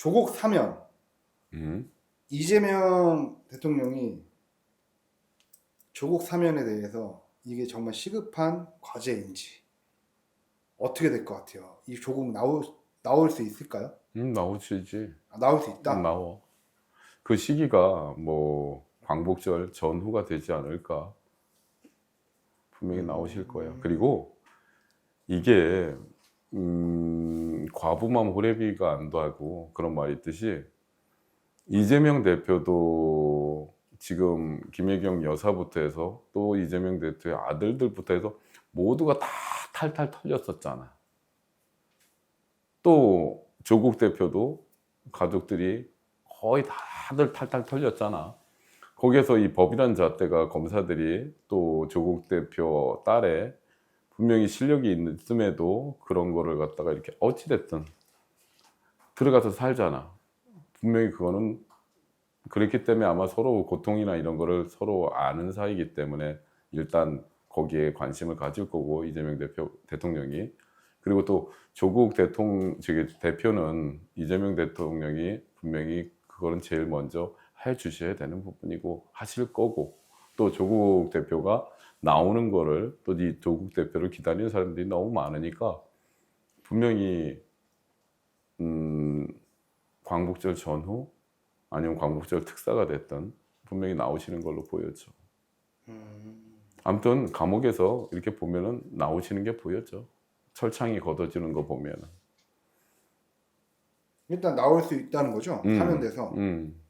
조국 사면 음. 이재명 대통령이 조국 사면에 대해서 이게 정말 시급한 과제인지 어떻게 될 것 같아요? 이 조국 나올 나올 수 있을까요? 음, 나오시지. 아, 나올 수 있다. 음, 나와. 그 시기가 뭐 광복절 전후가 되지 않을까. 분명히 나오실 거예요. 그리고 이게 음, 과부만 호래비가 안도하고 그런 말이 있듯이 이재명 대표도 지금 김혜경 여사부터 해서 또 이재명 대표의 아들들부터 해서 모두가 다 탈탈 털렸었잖아. 또 조국 대표도 가족들이 거의 다들 탈탈 털렸잖아. 거기에서 이 법이란 잣대가 검사들이 또 조국 대표 딸에 분명히 실력이 있음에도 그런 거를 갖다가 이렇게 어찌됐든 들어가서 살잖아. 분명히 그거는 그렇기 때문에 아마 서로 고통이나 이런 거를 서로 아는 사이기 때문에 일단 거기에 관심을 가질 거고 이재명 대표 대통령이 그리고 또 조국 대통령 저기 대표는 이재명 대통령이 분명히 그거는 제일 먼저 해 주셔야 되는 부분이고 하실 거고 또 조국 대표가 나오는 거를 또 이 조국 대표를 기다리는 사람들이 너무 많으니까 분명히 음 광복절 전후 아니면 광복절 특사가 됐던 분명히 나오시는 걸로 보였죠. 음, 아무튼 감옥에서 이렇게 보면은 나오시는 게 보였죠. 철창이 걷어지는 거 보면은. 일단 나올 수 있다는 거죠. 음. 사면돼서. 음.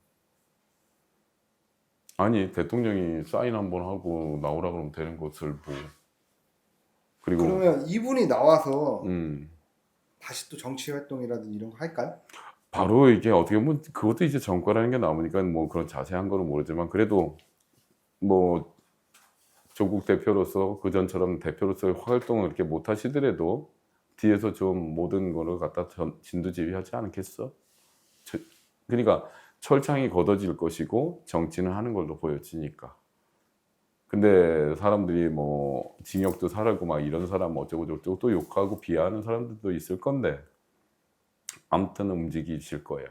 아니 대통령이 사인 한번 하고 나오라 그러면 되는 것을 뭐. 그리고 그러면 이분이 나와서 음. 다시 또 정치 활동이라든지 이런 거 할까요? 바로 이게 어떻게 보면 그것도 이제 정과라는 게 나오니까 뭐 그런 자세한 거는 모르지만 그래도 뭐 조국 대표로서 그 전처럼 대표로서 활동을 이렇게 못 하시더라도 뒤에서 좀 모든 거를 갖다 전- 진두지휘하지 않겠어? 저- 그러니까 철창이 걷어질 것이고 정치는 하는 걸로 보여지니까. 근데 사람들이 뭐 징역도 살고 막 이런 사람 어쩌고 저쩌고 또 욕하고 비하하는 사람들도 있을 건데 아무튼 움직이실 거예요.